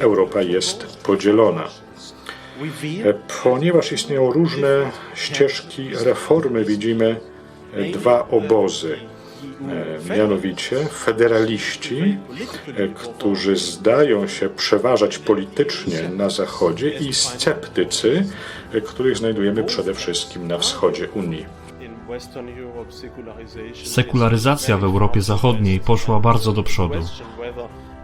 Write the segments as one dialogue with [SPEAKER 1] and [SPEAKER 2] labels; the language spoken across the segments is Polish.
[SPEAKER 1] Europa jest podzielona. Ponieważ istnieją różne ścieżki reformy, widzimy dwa obozy. Mianowicie federaliści, którzy zdają się przeważać politycznie na Zachodzie, i sceptycy, których znajdujemy przede wszystkim na wschodzie Unii.
[SPEAKER 2] Sekularyzacja w Europie Zachodniej poszła bardzo do przodu,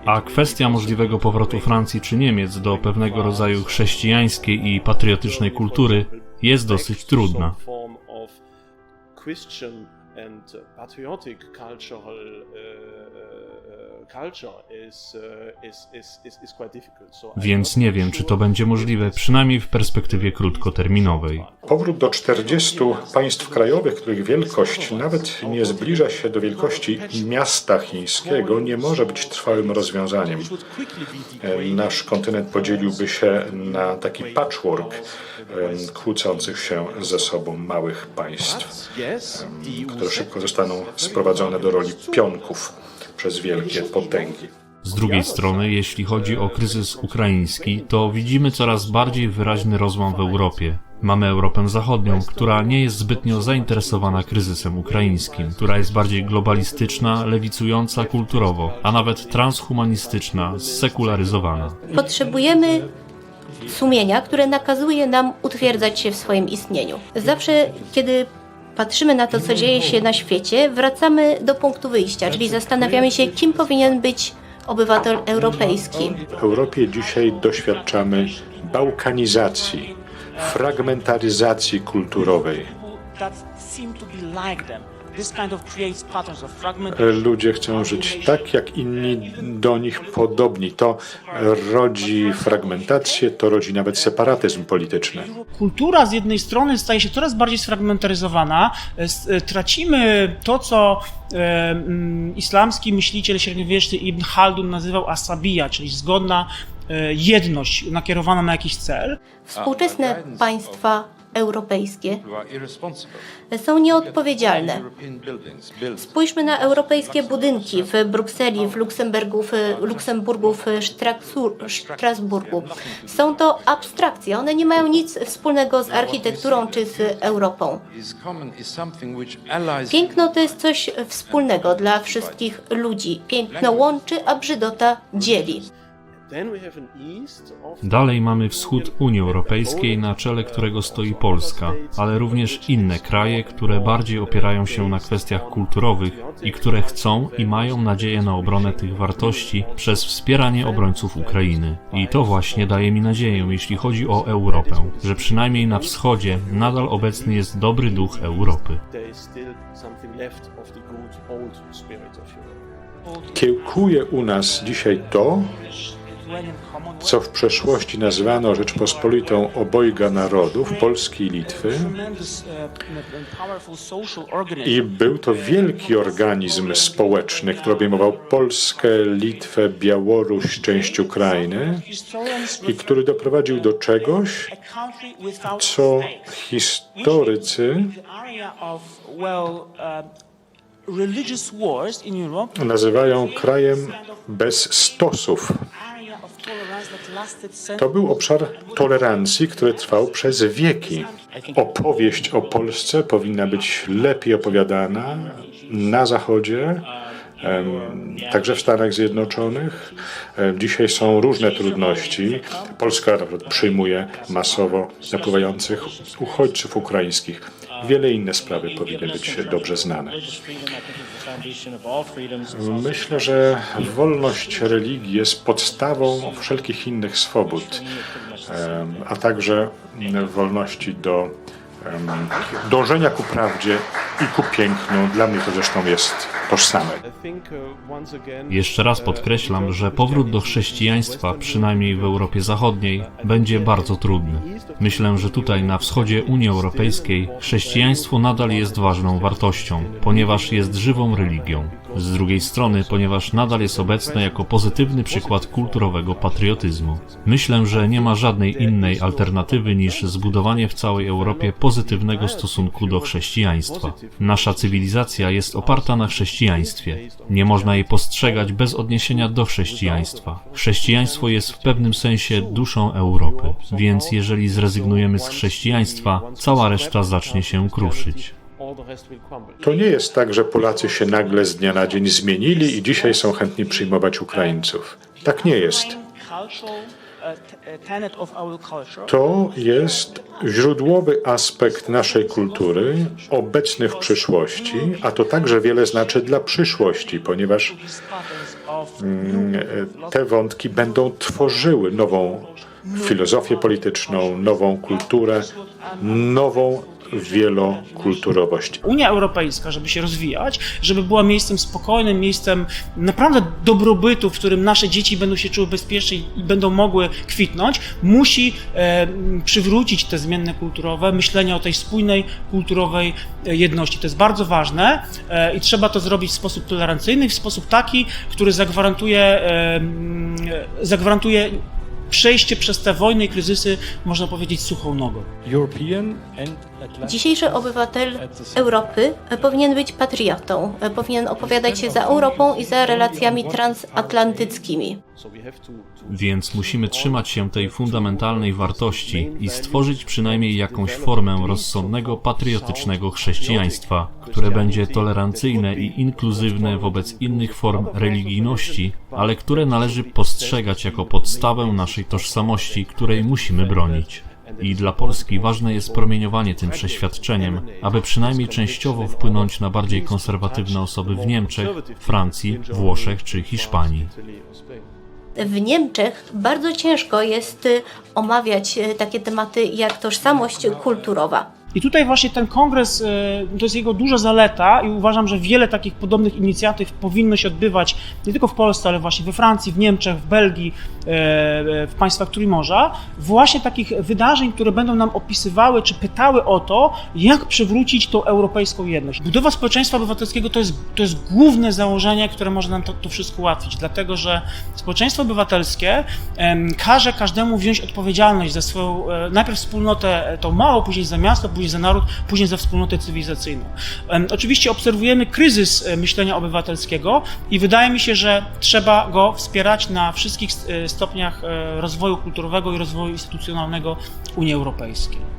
[SPEAKER 2] a kwestia możliwego powrotu Francji czy Niemiec do pewnego rodzaju chrześcijańskiej i patriotycznej kultury jest dosyć trudna.
[SPEAKER 3] Christian and patriotic cultural uh,
[SPEAKER 2] Więc
[SPEAKER 3] not
[SPEAKER 2] nie wiem, czy to będzie możliwe, przynajmniej w perspektywie krótkoterminowej.
[SPEAKER 1] Powrót do 40 państw krajowych, których wielkość nawet nie zbliża się do wielkości miasta chińskiego, nie może być trwałym rozwiązaniem. E, Nasz kontynent podzieliłby się na taki patchwork em, kłócących się ze sobą małych państw,
[SPEAKER 3] the
[SPEAKER 1] które szybko zostaną sprowadzone do roli pionków przez wielkie potęgi.
[SPEAKER 2] Z drugiej strony, jeśli chodzi o kryzys ukraiński, to widzimy coraz bardziej wyraźny rozłam w Europie. Mamy Europę Zachodnią, która nie jest zbytnio zainteresowana kryzysem ukraińskim, która jest bardziej globalistyczna, lewicująca kulturowo, a nawet transhumanistyczna, sekularyzowana.
[SPEAKER 4] Potrzebujemy sumienia, które nakazuje nam utwierdzać się w swoim istnieniu. Zawsze, kiedy patrzymy na to, co dzieje się na świecie, wracamy do punktu wyjścia, czyli zastanawiamy się, kim powinien być obywatel europejski.
[SPEAKER 1] W Europie dzisiaj doświadczamy bałkanizacji, fragmentaryzacji kulturowej. Ludzie chcą żyć tak, jak inni do nich podobni. To rodzi fragmentację, to rodzi nawet separatyzm polityczny.
[SPEAKER 5] Kultura z jednej strony staje się coraz bardziej sfragmentaryzowana. e, e, Tracimy to, co e, mm, islamski myśliciel średniowieczny Ibn Haldun nazywał asabija, czyli zgodna jedność nakierowana na jakiś cel.
[SPEAKER 4] Współczesne państwa europejskie są nieodpowiedzialne. Spójrzmy na europejskie budynki w Brukseli, w Luksemburgu, w Luksemburgu, w Strasburgu. Są to abstrakcje, one nie mają nic wspólnego z architekturą czy z Europą. Piękno to jest coś wspólnego dla wszystkich ludzi. Piękno łączy, a brzydota dzieli.
[SPEAKER 2] Dalej mamy wschód Unii Europejskiej, na czele którego stoi Polska, ale również inne kraje, które bardziej opierają się na kwestiach kulturowych i które chcą i mają nadzieję na obronę tych wartości przez wspieranie obrońców Ukrainy. I to właśnie daje mi nadzieję, jeśli chodzi o Europę, że przynajmniej na wschodzie nadal obecny jest dobry duch Europy.
[SPEAKER 1] Kiełkuje u nas dzisiaj to. Co w przeszłości nazwano Rzeczpospolitą obojga narodów, Polski i Litwy. I był to wielki organizm społeczny, który obejmował Polskę, Litwę, Białoruś, część Ukrainy i który doprowadził do czegoś, co historycy nazywają krajem bez stosów. To był obszar tolerancji, który trwał przez wieki. Opowieść o Polsce powinna być lepiej opowiadana na Zachodzie, także w Stanach Zjednoczonych. Dzisiaj są różne trudności. Polska na przykład przyjmuje masowo napływających uchodźców ukraińskich. Wiele inne sprawy powinny być dobrze znane. Myślę, że wolność religii jest podstawą wszelkich innych swobód, a także wolności do dążenia ku prawdzie i ku pięknu. Dla mnie to zresztą jest tożsame.
[SPEAKER 2] Jeszcze raz podkreślam, że powrót do chrześcijaństwa, przynajmniej w Europie Zachodniej, będzie bardzo trudny. Myślę, że tutaj na wschodzie Unii Europejskiej chrześcijaństwo nadal jest ważną wartością, ponieważ jest żywą religią. Z drugiej strony, ponieważ nadal jest obecne jako pozytywny przykład kulturowego patriotyzmu. Myślę, że nie ma żadnej innej alternatywy niż zbudowanie w całej Europie pozytywnego stosunku do chrześcijaństwa. Nasza cywilizacja jest oparta na chrześcijaństwie. Nie można jej postrzegać bez odniesienia do chrześcijaństwa. Chrześcijaństwo jest w pewnym sensie duszą Europy, więc jeżeli zrezygnujemy z chrześcijaństwa, cała reszta zacznie się kruszyć.
[SPEAKER 1] To nie jest tak, że Polacy się nagle z dnia na dzień zmienili i dzisiaj są chętni przyjmować Ukraińców. Tak nie jest. To jest źródłowy aspekt naszej kultury, obecny w przyszłości, a to także wiele znaczy dla przyszłości, ponieważ mm, te wątki będą tworzyły nową filozofię polityczną, nową kulturę, nową wielokulturowość.
[SPEAKER 5] Unia Europejska, żeby się rozwijać, żeby była miejscem spokojnym, miejscem naprawdę dobrobytu, w którym nasze dzieci będą się czuły bezpiecznie i będą mogły kwitnąć, musi e, przywrócić te zmienne kulturowe, myślenie o tej spójnej kulturowej e, jedności. To jest bardzo ważne e, i trzeba to zrobić w sposób tolerancyjny, w sposób taki, który zagwarantuje, e, mm, zagwarantuje przejście przez te wojny i kryzysy, można powiedzieć, suchą nogą.
[SPEAKER 4] Dzisiejszy obywatel Europy powinien być patriotą, powinien opowiadać się za Europą i za relacjami transatlantyckimi.
[SPEAKER 2] Więc musimy trzymać się tej fundamentalnej wartości i stworzyć przynajmniej jakąś formę rozsądnego, patriotycznego chrześcijaństwa, które będzie tolerancyjne i inkluzywne wobec innych form religijności, ale które należy postrzegać jako podstawę naszej tożsamości, której musimy bronić. I dla Polski ważne jest promieniowanie tym przeświadczeniem, aby przynajmniej częściowo wpłynąć na bardziej konserwatywne osoby w Niemczech, Francji, Włoszech czy Hiszpanii.
[SPEAKER 4] W Niemczech bardzo ciężko jest y, omawiać y, takie tematy jak tożsamość kulturowa.
[SPEAKER 5] I tutaj właśnie ten kongres, e, to jest jego duża zaleta i uważam, że wiele takich podobnych inicjatyw powinno się odbywać nie tylko w Polsce, ale właśnie we Francji, w Niemczech, w Belgii, e, w państwach Trójmorza. Właśnie takich wydarzeń, które będą nam opisywały czy pytały o to, jak przywrócić tą europejską jedność. Budowa społeczeństwa obywatelskiego to jest, to jest główne założenie, które może nam to, to wszystko ułatwić, dlatego że społeczeństwo obywatelskie każe każdemu wziąć odpowiedzialność za swoją, e, najpierw wspólnotę e, tą małą, później za miasto, później za naród, później za wspólnotę cywilizacyjną. Oczywiście obserwujemy kryzys e, myślenia obywatelskiego i wydaje mi się, że trzeba go wspierać na wszystkich e, stopniach e, rozwoju kulturowego i rozwoju instytucjonalnego Unii Europejskiej.